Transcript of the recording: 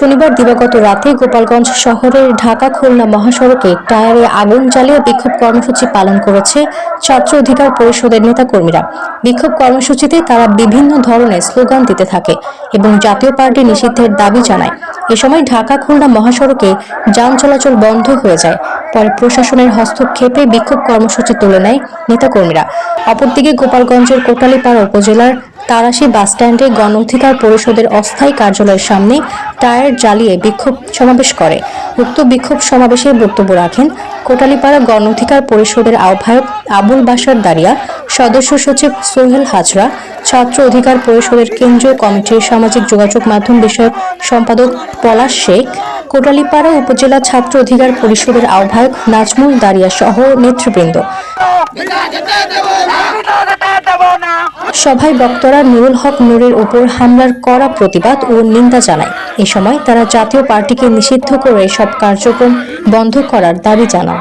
শনিবার দিবাগত রাতে গোপালগঞ্জ শহরের ঢাকা খুলনা মহাসড়কে টায়ারে আগুন জ্বালিয়ে বিক্ষোভ কর্মসূচি পালন করেছে ছাত্র অধিকার পরিষদের নেতাকর্মীরা। বিক্ষোভ কর্মসূচিতে তারা বিভিন্ন ধরনের স্লোগান দিতে থাকে এবং জাতীয় পার্টি নিষিদ্ধের দাবি জানায়। এ সময় ঢাকা খুলনা মহাসড়কে যান চলাচল বন্ধ হয়ে যায়। পরে প্রশাসনের হস্তক্ষেপে বিক্ষোভ কর্মসূচি তুলে নেয় নেতাকর্মীরা। অপরদিকে গোপালগঞ্জের কোটালীপাড়া উপজেলার তারাশি বাসস্ট্যান্ডে গণ অধিকার পরিষদের অস্থায়ী কার্যালয়ের সামনে টায়ার জ্বালিয়ে বিক্ষোভ সমাবেশ করে। উক্ত বিক্ষোভ সমাবেশে বক্তব্য রাখেন কোটালীপাড়া গণ অধিকার পরিষদের আহ্বায়ক আবুল বাসার দারিয়া, সদস্য সচিব সোহেল হাজরা, ছাত্র অধিকার পরিষদের কেন্দ্রীয় কমিটির সামাজিক যোগাযোগ মাধ্যম বিষয়ক সম্পাদক পলাশ শেখ, কোটালীপাড়া উপজেলা ছাত্র অধিকার পরিষদের আহ্বায়ক নাজমুল দারিয়া সহ নেতৃবৃন্দ। সভায় বক্তরা নুরুল হক নুরের উপর হামলার কড়া প্রতিবাদ ও নিন্দা জানায়। এ সময় তারা জাতীয় পার্টিকে নিষিদ্ধ করে সব কার্যক্রম বন্ধ করার দাবি জানান